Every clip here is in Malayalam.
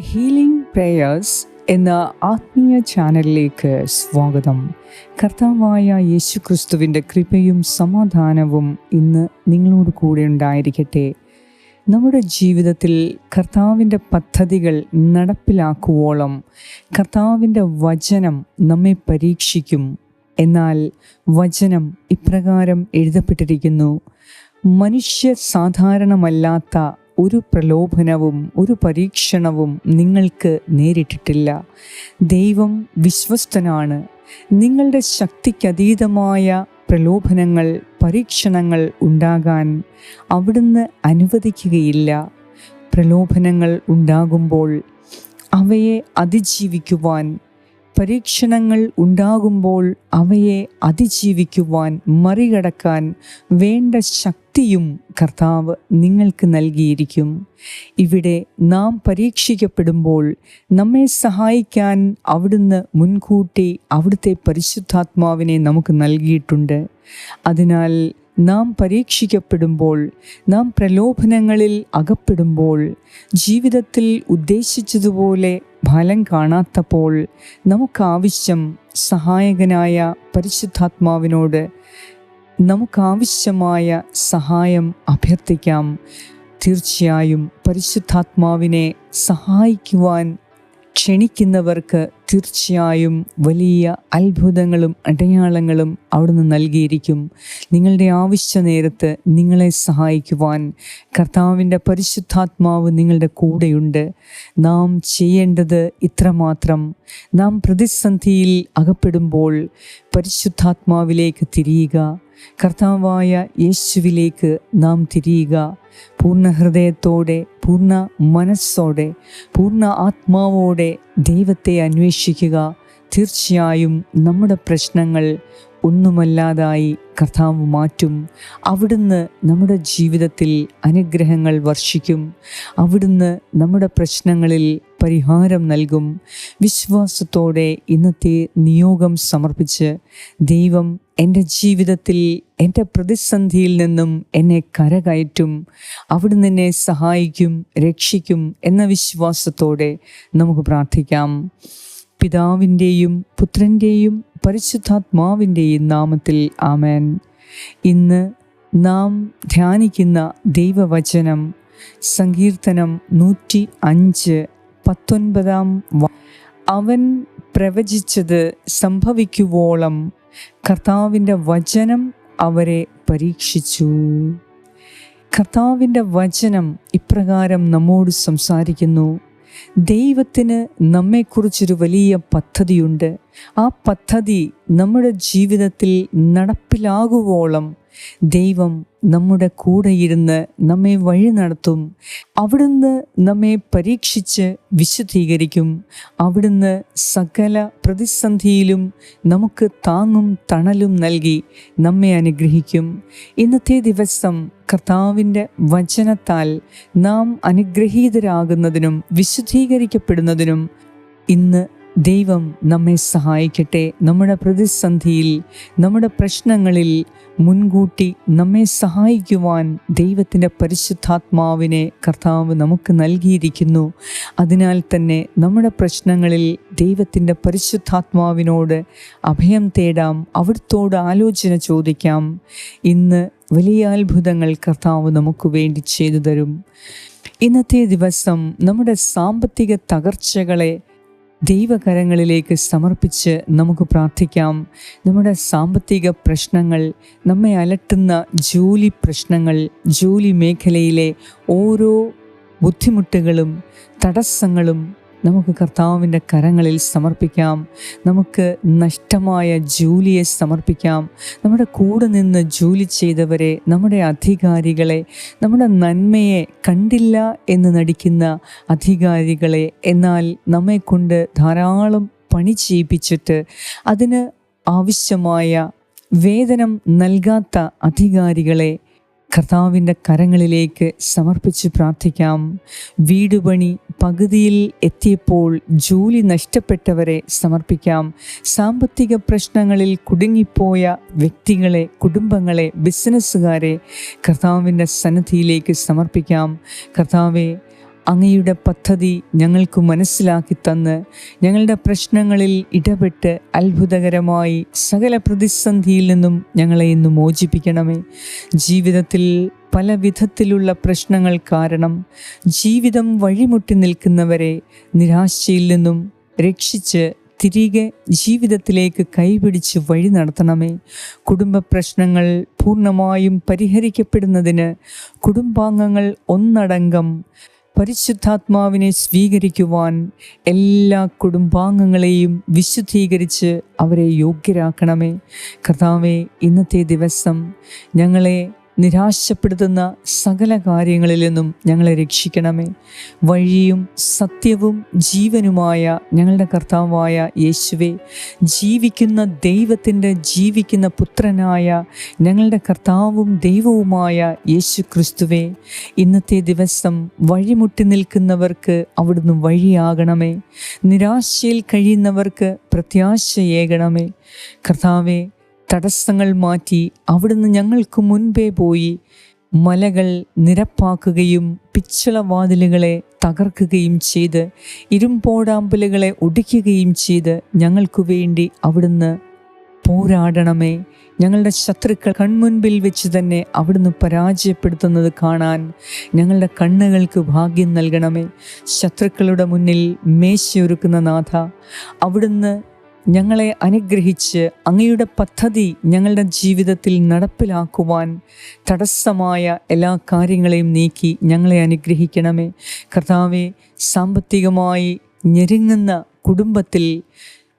ഹീലിംഗ് പ്രേയേഴ്സ് എന്ന ആത്മീയ ചാനലിലേക്ക് സ്വാഗതം. കർത്താവായ യേശു ക്രിസ്തുവിന്റെ കൃപയും സമാധാനവും ഇന്ന് നിങ്ങളോട് കൂടെ ഉണ്ടായിരിക്കട്ടെ. നമ്മുടെ ജീവിതത്തിൽ കർത്താവിന്റെ പദ്ധതികൾ നടപ്പിലാക്കുവോളം കർത്താവിന്റെ വചനം നമ്മെ പരീക്ഷിക്കും. എന്നാൽ വചനം ഇപ്രകാരം എഴുതപ്പെട്ടിരിക്കുന്നു. മനുഷ്യ സാധാരണമല്ലാത്ത ഒരു പ്രലോഭനവും ഒരു പരീക്ഷണവും നിങ്ങൾക്ക് നേരിട്ടിട്ടില്ല. ദൈവം വിശ്വസ്തനാണ്. നിങ്ങളുടെ ശക്തിക്കതീതമായ പ്രലോഭനങ്ങൾ പരീക്ഷണങ്ങൾ ഉണ്ടാകാൻ അവിടുന്ന് അനുവദിക്കുകയില്ല. പ്രലോഭനങ്ങൾ ഉണ്ടാകുമ്പോൾ അവയെ അതിജീവിക്കുവാൻ പരീക്ഷണങ്ങൾ ഉണ്ടാകുമ്പോൾ അവയെ അതിജീവിക്കുവാൻ മറികടക്കാൻ വേണ്ട ശക്തിയും കർത്താവ് നിങ്ങൾക്ക് നൽകിയിരിക്കും. ഇവിടെ നാം പരീക്ഷിക്കപ്പെടുമ്പോൾ നമ്മെ സഹായിക്കാൻ അവിടുന്ന് മുൻകൂട്ടി അവിടുത്തെ പരിശുദ്ധാത്മാവിനെ നമുക്ക് നൽകിയിട്ടുണ്ട്. അതിനാൽ നാം പരീക്ഷിക്കപ്പെടുമ്പോൾ നാം പ്രലോഭനങ്ങളിൽ അകപ്പെടുമ്പോൾ ജീവിതത്തിൽ ഉദ്ദേശിച്ചതുപോലെ ഫലം കാണാത്തപ്പോൾ നമുക്കാവശ്യം സഹായകനായ പരിശുദ്ധാത്മാവിനോട് നമുക്കാവശ്യമായ സഹായം അഭ്യർത്ഥിക്കാം. തീർച്ചയായും പരിശുദ്ധാത്മാവിനെ സഹായിക്കുവാൻ ക്ഷണിക്കുന്നവർക്ക് തീർച്ചയായും വലിയ അത്ഭുതങ്ങളും അടയാളങ്ങളും അവിടുന്ന് നൽകിയിരിക്കും. നിങ്ങളുടെ ആവശ്യ നേരത്ത് നിങ്ങളെ സഹായിക്കുവാൻ കർത്താവിന്റെ പരിശുദ്ധാത്മാവ് നിങ്ങളുടെ കൂടെയുണ്ട്. നാം ചെയ്യേണ്ടത് ഇത്രമാത്രം. നാം പ്രതിസന്ധിയിൽ അകപ്പെടുമ്പോൾ പരിശുദ്ധാത്മാവിലേക്ക് തിരിയുക. കർത്താവായ യേശുവിലേക്ക് നാം തിരിയുക. പൂർണ ഹൃദയത്തോടെ പൂർണ മനസ്സോടെ പൂർണ ആത്മാവോടെ ദൈവത്തെ അന്വേഷിക്കുക. തീർച്ചയായും നമ്മുടെ പ്രശ്നങ്ങൾ ഒന്നുമല്ലാതായി കർത്താവ് മാറ്റും. അവിടുന്ന് നമ്മുടെ ജീവിതത്തിൽ അനുഗ്രഹങ്ങൾ വർഷിക്കും. അവിടുന്ന് നമ്മുടെ പ്രശ്നങ്ങളിൽ പരിഹാരം നൽകും. വിശ്വാസത്തോടെ ഇന്നത്തെ നിയോഗം സമർപ്പിച്ച് ദൈവം എന്റെ ജീവിതത്തിൽ എന്റെ പ്രതിസന്ധിയിൽ നിന്നും എന്നെ കരകയറ്റും അവിടുന്ന് എന്നെ സഹായിക്കും രക്ഷിക്കും എന്ന വിശ്വാസത്തോടെ നമുക്ക് പ്രാർത്ഥിക്കാം. പിതാവിന്റെയും പുത്രന്റെയും പരിശുദ്ധാത്മാവിന്റെയും നാമത്തിൽ ആമേൻ. ഇന്ന് നാം ധ്യാനിക്കുന്ന ദൈവവചനം സങ്കീർത്തനം നൂറ്റി അഞ്ച് പത്തൊൻപതാം അവൻ പ്രവചിച്ചത് സംഭവിക്കുവോളം കർത്താവിന്റെ വചനം അവരെ പരീക്ഷിച്ചു. കർത്താവിന്റെ വചനം ഇപ്രകാരം നമ്മോട് സംസാരിക്കുന്നു. ദൈവത്തിന് നമ്മെക്കുറിച്ചൊരു വലിയ പദ്ധതിയുണ്ട്. ആ പദ്ധതി നമ്മുടെ ജീവിതത്തിൽ നടപ്പിലാകുവോളം ദൈവം നമ്മുടെ കൂടെ ഇരുന്ന് നമ്മെ വഴി നടത്തും. അവിടുന്ന് നമ്മെ പരീക്ഷിച്ച് വിശുദ്ധീകരിക്കും. അവിടുന്ന് സകല പ്രതിസന്ധിയിലും നമുക്ക് താങ്ങും തണലും നൽകി നമ്മെ അനുഗ്രഹിക്കും. ഇന്നത്തെ ദിവസം കർത്താവിന്റെ വചനത്താൽ നാം അനുഗ്രഹീതരാകുന്നതിനും വിശുദ്ധീകരിക്കപ്പെടുന്നതിനും ഇന്ന് ദൈവം നമ്മെ സഹായിക്കട്ടെ. നമ്മുടെ പ്രതിസന്ധിയിൽ നമ്മുടെ പ്രശ്നങ്ങളിൽ മുൻകൂട്ടി നമ്മെ സഹായിക്കുവാൻ ദൈവത്തിന്റെ പരിശുദ്ധാത്മാവിനെ കർത്താവ് നമുക്ക് നൽകിയിരിക്കുന്നു. അതിനാൽ തന്നെ നമ്മുടെ പ്രശ്നങ്ങളിൽ ദൈവത്തിന്റെ പരിശുദ്ധാത്മാവിനോട് അഭയം തേടാം അവിടുത്തോട് ആലോചന ചോദിക്കാം. ഇന്ന് വലിയ അത്ഭുതങ്ങൾ കർത്താവ് നമുക്ക് വേണ്ടി ചെയ്തു തരും. ഇന്നത്തെ ദിവസം നമ്മുടെ സാമ്പത്തിക തകർച്ചകളെ ദൈവകരങ്ങളിലേക്ക് സമർപ്പിച്ച് നമുക്ക് പ്രാർത്ഥിക്കാം. നമ്മുടെ സാമ്പത്തിക പ്രശ്നങ്ങൾ നമ്മെ അലട്ടുന്ന ജോലി പ്രശ്നങ്ങൾ ജോലി മേഖലയിലെ ഓരോ ബുദ്ധിമുട്ടുകളും തടസ്സങ്ങളും നമുക്ക് കർത്താവിന്റെ കരങ്ങളിൽ സമർപ്പിക്കാം. നമുക്ക് നഷ്ടമായ ജോലിയെ സമർപ്പിക്കാം. നമ്മുടെ കൂടെ നിന്ന് ജോലി ചെയ്തവരെ നമ്മുടെ അധികാരികളെ നമ്മുടെ നന്മയെ കണ്ടില്ല എന്ന് നടിക്കുന്ന അധികാരികളെ എന്നാൽ നമ്മെക്കൊണ്ട് ധാരാളം പണി ചെയ്യിപ്പിച്ചിട്ട് അതിന് ആവശ്യമായ വേതനം നൽകാത്ത അധികാരികളെ കർത്താവിന്റെ കരങ്ങളിലേക്ക് സമർപ്പിച്ച് പ്രാർത്ഥിക്കാം. വീടുപണി പകുതിയിൽ എത്തിയപ്പോൾ ജോലി നഷ്ടപ്പെട്ടവരെ സമർപ്പിക്കാം. സാമ്പത്തിക പ്രശ്നങ്ങളിൽ കുടുങ്ങിപ്പോയ വ്യക്തികളെ കുടുംബങ്ങളെ ബിസിനസ്സുകാരെ കർത്താവിന്റെ സന്നദ്ധിയിലേക്ക് സമർപ്പിക്കാം. കർത്താവെ അങ്ങയുടെ പദ്ധതി ഞങ്ങൾക്ക് മനസ്സിലാക്കി തന്ന് ഞങ്ങളുടെ പ്രശ്നങ്ങളിൽ ഇടപെട്ട് അത്ഭുതകരമായി സകല പ്രതിസന്ധിയിൽ നിന്നും ഞങ്ങളെ ഇന്ന് മോചിപ്പിക്കണമേ. ജീവിതത്തിൽ പല വിധത്തിലുള്ള പ്രശ്നങ്ങൾ കാരണം ജീവിതം വഴിമുട്ടി നിൽക്കുന്നവരെ നിരാശയിൽ നിന്നും രക്ഷിച്ച് തിരികെ ജീവിതത്തിലേക്ക് കൈപിടിച്ച് വഴി നടത്തണമേ. കുടുംബ പ്രശ്നങ്ങൾ പൂർണമായും പരിഹരിക്കപ്പെടുന്നതിന് കുടുംബാംഗങ്ങൾ ഒന്നടങ്കം പരിശുദ്ധാത്മാവിനെ സ്വീകരിക്കുവാൻ എല്ലാ കുടുംബാംഗങ്ങളെയും വിശുദ്ധീകരിച്ച് അവരെ യോഗ്യരാക്കണമേ. കർത്താവെ ഇന്നത്തെ ദിവസം ഞങ്ങളെ നിരാശപ്പെടുത്തുന്ന സകല കാര്യങ്ങളിൽ നിന്നും ഞങ്ങളെ രക്ഷിക്കണമേ. വഴിയും സത്യവും ജീവനുമായ ഞങ്ങളുടെ കർത്താവായ യേശുവെ ജീവിക്കുന്ന ദൈവത്തിന്റെ ജീവിക്കുന്ന പുത്രനായ ഞങ്ങളുടെ കർത്താവും ദൈവവുമായ യേശു ക്രിസ്തുവെ ഇന്നത്തെ ദിവസം വഴിമുട്ടി നിൽക്കുന്നവർക്ക് അവിടുന്ന് വഴിയാകണമേ. നിരാശയിൽ കഴിയുന്നവർക്ക് പ്രത്യാശയേകണമേ. കർത്താവെ തടസ്സങ്ങൾ മാറ്റി അവിടുന്ന് ഞങ്ങൾക്ക് മുൻപേ പോയി മലകൾ നിരപ്പാക്കുകയും പിച്ചളവാതിലുകളെ തകർക്കുകയും ചെയ്ത് ഇരുമ്പോടാമ്പലുകളെ ഒടിക്കുകയും ചെയ്ത് ഞങ്ങൾക്കു വേണ്ടി അവിടുന്ന് പോരാടണമേ. ഞങ്ങളുടെ ശത്രുക്കൾ കൺമുൻപിൽ വെച്ച് തന്നെ അവിടുന്ന് പരാജയപ്പെടുത്തുന്നത് കാണാൻ ഞങ്ങളുടെ കണ്ണുകൾക്ക് ഭാഗ്യം നൽകണമേ. ശത്രുക്കളുടെ മുന്നിൽ മേശയൊരുക്കുന്ന നാഥ അവിടുന്ന് ഞങ്ങളെ അനുഗ്രഹിച്ച് അങ്ങയുടെ പദ്ധതി ഞങ്ങളുടെ ജീവിതത്തിൽ നടപ്പിലാക്കുവാൻ തടസ്സമായ എല്ലാ കാര്യങ്ങളെയും നീക്കി ഞങ്ങളെ അനുഗ്രഹിക്കണമേ. കർത്താവെ സാമ്പത്തികമായി ഞെരുങ്ങുന്ന കുടുംബത്തിൽ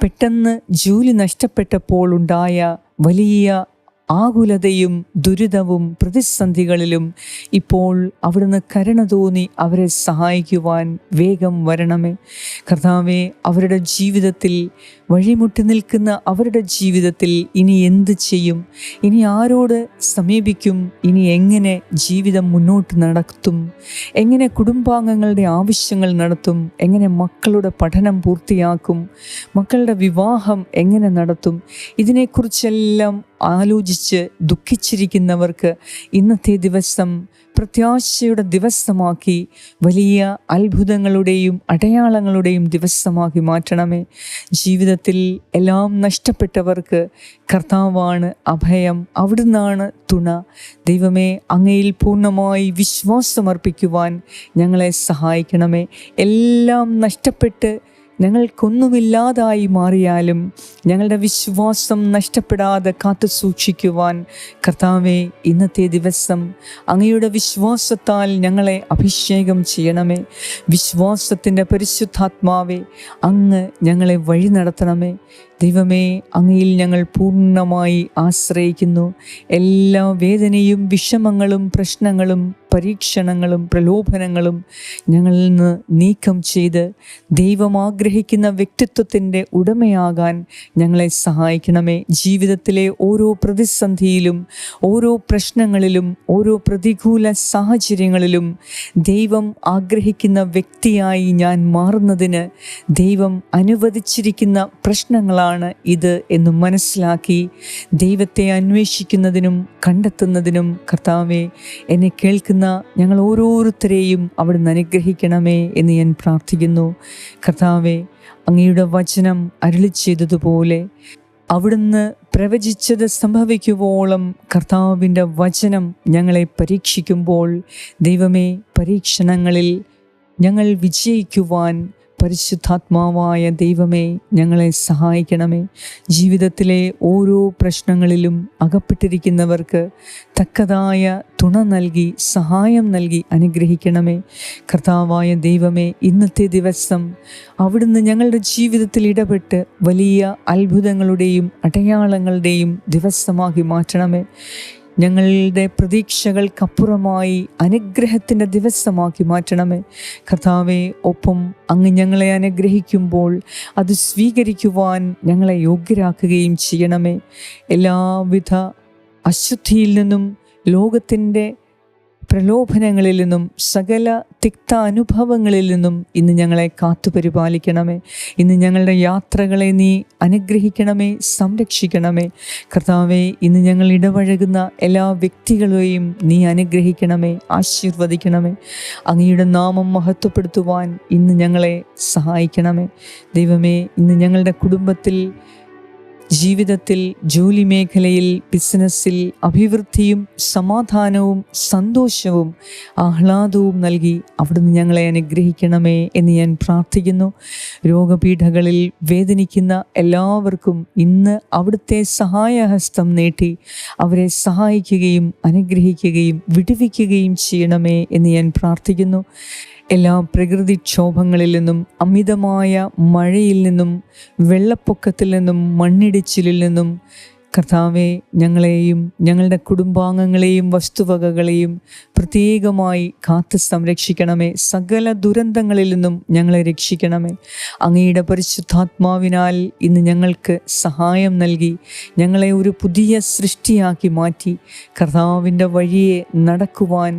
പെട്ടെന്ന് ജോലി നഷ്ടപ്പെട്ടപ്പോൾ ഉണ്ടായ വലിയ ആകുലതയും ദുരിതവും പ്രതിസന്ധികളിലും ഇപ്പോൾ അവിടുന്ന് കരുണ തോന്നി അവരെ സഹായിക്കുവാൻ വേഗം വരണമേ. കർത്താവെ അവരുടെ ജീവിതത്തിൽ വഴിമുട്ടി നിൽക്കുന്ന അവരുടെ ജീവിതത്തിൽ ഇനി എന്ത് ചെയ്യും? ഇനി ആരോട് സമീപിക്കും? ഇനി എങ്ങനെ ജീവിതം മുന്നോട്ട് നടത്തും? എങ്ങനെ കുടുംബാംഗങ്ങളുടെ ആവശ്യങ്ങൾ നടത്തും? എങ്ങനെ മക്കളുടെ പഠനം പൂർത്തിയാക്കും? മക്കളുടെ വിവാഹം എങ്ങനെ നടത്തും? ഇതിനെക്കുറിച്ചെല്ലാം ആലോചിച്ച് ദുഃഖിച്ചിരിക്കുന്നവർക്ക് ഇന്നത്തെ ദിവസം പ്രത്യാശയുടെ ദിവസമാക്കി വലിയ അത്ഭുതങ്ങളുടെയും അടയാളങ്ങളുടെയും ദിവസമാക്കി മാറ്റണമേ. ജീവിതത്തിൽ എല്ലാം നഷ്ടപ്പെട്ടവർക്ക് കർത്താവാണ് അഭയം അവിടുന്നാണ് തുണ. ദൈവമേ അങ്ങയിൽ പൂർണമായി വിശ്വാസമർപ്പിക്കുവാൻ ഞങ്ങളെ സഹായിക്കണമേ. എല്ലാം നഷ്ടപ്പെട്ട് ഞങ്ങൾക്കൊന്നുമില്ലാതായി മാറിയാലും ഞങ്ങളുടെ വിശ്വാസം നഷ്ടപ്പെടാതെ കാത്തു സൂക്ഷിക്കുവാൻ കർത്താവെ ഇന്നത്തെ ദിവസം അങ്ങയുടെ വിശ്വാസത്താൽ ഞങ്ങളെ അഭിഷേകം ചെയ്യണമേ. വിശ്വാസത്തിന്റെ പരിശുദ്ധാത്മാവെ അങ്ങ് ഞങ്ങളെ വഴി നടത്തണമേ. ദൈവമേ അങ്ങയിൽ ഞങ്ങൾ പൂർണമായി ആശ്രയിക്കുന്നു. എല്ലാ വേദനയും വിഷമങ്ങളും പ്രശ്നങ്ങളും പരീക്ഷണങ്ങളും പ്രലോഭനങ്ങളും ഞങ്ങളിൽ നിന്ന് നീക്കം ചെയ്ത് ദൈവം ആഗ്രഹിക്കുന്ന വ്യക്തിത്വത്തിന്റെ ഉടമയാകാൻ ഞങ്ങളെ സഹായിക്കണമേ. ജീവിതത്തിലെ ഓരോ പ്രതിസന്ധിയിലും ഓരോ പ്രശ്നങ്ങളിലും ഓരോ പ്രതികൂല സാഹചര്യങ്ങളിലും ദൈവം ആഗ്രഹിക്കുന്ന വ്യക്തിയായി ഞാൻ മാറുന്നതിന് ദൈവം അനുവദിച്ചിരിക്കുന്ന പ്രശ്നങ്ങളാണ് ഇത് എന്ന് മനസ്സിലാക്കി ദൈവത്തെ അന്വേഷിക്കുന്നതിനും കണ്ടെത്തുന്നതിനും കർത്താവെ എന്നെ കേൾക്കുന്ന ഞങ്ങൾ ഓരോരുത്തരെയും അവിടുന്ന് അനുഗ്രഹിക്കണമേ എന്ന് ഞാൻ പ്രാർത്ഥിക്കുന്നു. കർത്താവെ അങ്ങയുടെ വചനം അരുളി ചെയ്തതുപോലെ അവിടുന്ന് പ്രവചിച്ചത് സംഭവിക്കുവോളം കർത്താവിന്റെ വചനം ഞങ്ങളെ പരീക്ഷിക്കുമ്പോൾ ദൈവമേ പരീക്ഷണങ്ങളിൽ ഞങ്ങൾ വിജയിക്കുവാൻ പരിശുദ്ധാത്മാവായ ദൈവമേ ഞങ്ങളെ സഹായിക്കണമേ. ജീവിതത്തിലെ ഓരോ പ്രശ്നങ്ങളിലും അകപ്പെട്ടിരിക്കുന്നവർക്ക് തക്കതായ തുണ നൽകി സഹായം നൽകി അനുഗ്രഹിക്കണമേ. കർത്താവായ ദൈവമേ ഇന്നത്തെ ദിവസം അവിടുന്ന് ഞങ്ങളുടെ ജീവിതത്തിൽ ഇടപെട്ട് വലിയ അത്ഭുതങ്ങളുടെയും അടയാളങ്ങളുടെയും ദിവസമാക്കി മാറ്റണമേ. ഞങ്ങളുടെ പ്രതീക്ഷകൾക്കപ്പുറമായി അനുഗ്രഹത്തിന്റെ ദിവസമാക്കി മാറ്റണമേ. കർത്താവെ ഒപ്പം അങ്ങ് ഞങ്ങളെ അനുഗ്രഹിക്കുമ്പോൾ അത് സ്വീകരിക്കുവാൻ ഞങ്ങളെ യോഗ്യരാക്കുകയും ചെയ്യണമേ. എല്ലാവിധ അശുദ്ധിയിൽ നിന്നും ലോകത്തിന്റെ പ്രലോഭനങ്ങളിൽ നിന്നും സകല തിക്ത അനുഭവങ്ങളിൽ നിന്നും ഇന്ന് ഞങ്ങളെ കാത്തുപരിപാലിക്കണമേ ഇന്ന് ഞങ്ങളുടെ യാത്രകളെ നീ അനുഗ്രഹിക്കണമേ സംരക്ഷിക്കണമേ. കർത്താവേ ഇന്ന് ഞങ്ങൾ ഇടപഴകുന്ന എല്ലാ വ്യക്തികളെയും നീ അനുഗ്രഹിക്കണമേ ആശീർവദിക്കണമേ. അങ്ങയുടെ നാമം മഹത്വപ്പെടുത്തുവാൻ ഇന്ന് ഞങ്ങളെ സഹായിക്കണമേ. ദൈവമേ ഇന്ന് ഞങ്ങളുടെ കുടുംബത്തിൽ ജീവിതത്തിൽ ജോലി മേഖലയിൽ ബിസിനസ്സിൽ അഭിവൃദ്ധിയും സമാധാനവും സന്തോഷവും ആഹ്ലാദവും നൽകി അവിടുന്ന് ഞങ്ങളെ അനുഗ്രഹിക്കണമേ എന്ന് ഞാൻ പ്രാർത്ഥിക്കുന്നു. രോഗപീഠകളിൽ വേദനിക്കുന്ന എല്ലാവർക്കും ഇന്ന് അവിടുത്തെ സഹായഹസ്തം നീട്ടി അവരെ സഹായിക്കുകയും അനുഗ്രഹിക്കുകയും വിടുവിക്കുകയും ചെയ്യണമേ എന്ന് ഞാൻ പ്രാർത്ഥിക്കുന്നു. എല്ലാ പ്രകൃതിക്ഷോഭങ്ങളിൽ നിന്നും അമിതമായ മഴയിൽ നിന്നും വെള്ളപ്പൊക്കത്തിൽ നിന്നും മണ്ണിടിച്ചിലിൽ നിന്നും കർത്താവെ ഞങ്ങളെയും ഞങ്ങളുടെ കുടുംബാംഗങ്ങളെയും വസ്തുവകകളെയും പ്രത്യേകമായി കാത്ത് സംരക്ഷിക്കണമേ. സകല ദുരന്തങ്ങളിൽ നിന്നും ഞങ്ങളെ രക്ഷിക്കണമേ. അങ്ങയുടെ പരിശുദ്ധാത്മാവിനാൽ ഇന്ന് ഞങ്ങൾക്ക് സഹായം നൽകി ഞങ്ങളെ ഒരു പുതിയ സൃഷ്ടിയാക്കി മാറ്റി കർത്താവിന്റെ വഴിയെ നടക്കുവാൻ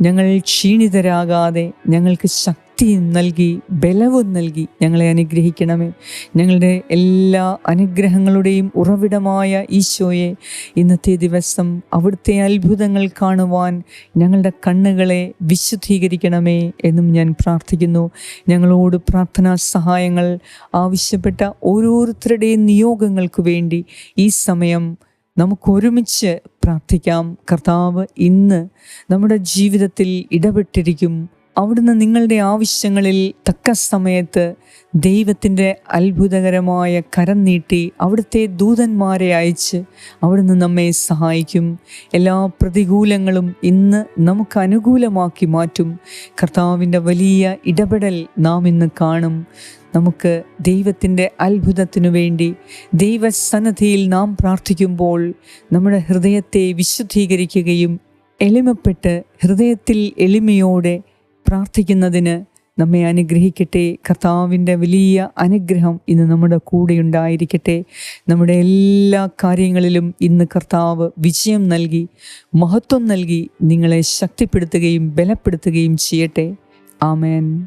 ഞങ്ങൾ ക്ഷീണിതരാകാതെ ഞങ്ങൾക്ക് ശക്തി നൽകി ബലവും നൽകി ഞങ്ങളെ അനുഗ്രഹിക്കണമേ. ഞങ്ങളുടെ എല്ലാ അനുഗ്രഹങ്ങളുടെയും ഉറവിടമായ ഈശോയെ ഇന്നത്തെ ദിവസം അവിടുത്തെ അത്ഭുതങ്ങൾ കാണുവാൻ ഞങ്ങളുടെ കണ്ണുകളെ വിശുദ്ധീകരിക്കണമേ എന്നും ഞാൻ പ്രാർത്ഥിക്കുന്നു. ഞങ്ങളോട് പ്രാർത്ഥനാ സഹായങ്ങൾ ആവശ്യപ്പെട്ട ഓരോരുത്തരുടെയും നിയോഗങ്ങൾക്ക് വേണ്ടി ഈ സമയം നമുക്കൊരുമിച്ച് പ്രാർത്ഥിക്കാം. കർത്താവ് ഇന്ന് നമ്മുടെ ജീവിതത്തിൽ ഇടപെട്ടിരിക്കും. അവിടുന്ന് നിങ്ങളുടെ ആവശ്യങ്ങളിൽ തക്ക സമയത്ത് ദൈവത്തിന്റെ അത്ഭുതകരമായ കരം നീട്ടി അവിടുത്തെ ദൂതന്മാരെ അയച്ച് അവിടുന്ന് നമ്മെ സഹായിക്കും. എല്ലാ പ്രതികൂലങ്ങളും ഇന്ന് നമുക്ക് അനുകൂലമാക്കി മാറ്റും. കർത്താവിന്റെ വലിയ ഇടപെടൽ നാം ഇന്ന് കാണും. നമുക്ക് ദൈവത്തിന്റെ അത്ഭുതത്തിനു വേണ്ടി ദൈവസന്നദ്ധിയിൽ നാം പ്രാർത്ഥിക്കുമ്പോൾ നമ്മുടെ ഹൃദയത്തെ വിശുദ്ധീകരിക്കുകയും എളിമപ്പെട്ട് ഹൃദയത്തിൽ എളിമയോടെ പ്രാർത്ഥിക്കുന്നതിന് നമ്മെ അനുഗ്രഹിക്കട്ടെ. കർത്താവിന്റെ വലിയ അനുഗ്രഹം ഇന്ന് നമ്മുടെ കൂടെ ഉണ്ടായിരിക്കട്ടെ. നമ്മുടെ എല്ലാ കാര്യങ്ങളിലും ഇന്ന് കർത്താവ് വിജയം നൽകി മഹത്വം നൽകി നിങ്ങളെ ശക്തിപ്പെടുത്തുകയും ബലപ്പെടുത്തുകയും ചെയ്യട്ടെ. ആമേൻ.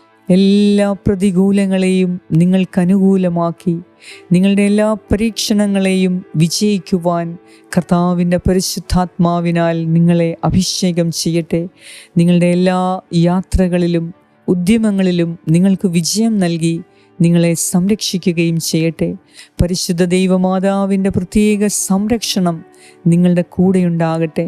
എല്ലാ പ്രതികൂലങ്ങളെയും നിങ്ങൾക്ക് അനുകൂലമാക്കി നിങ്ങളുടെ എല്ലാ പരീക്ഷണങ്ങളെയും വിജയിക്കുവാൻ കർത്താവിന്റെ പരിശുദ്ധാത്മാവിനാൽ നിങ്ങളെ അഭിഷേകം ചെയ്യട്ടെ. നിങ്ങളുടെ എല്ലാ യാത്രകളിലും ഉദ്യമങ്ങളിലും നിങ്ങൾക്ക് വിജയം നൽകി നിങ്ങളെ സംരക്ഷിക്കുകയും ചെയ്യട്ടെ. പരിശുദ്ധ ദൈവമാതാവിന്റെ പ്രത്യേക സംരക്ഷണം നിങ്ങളുടെ കൂടെയുണ്ടാകട്ടെ.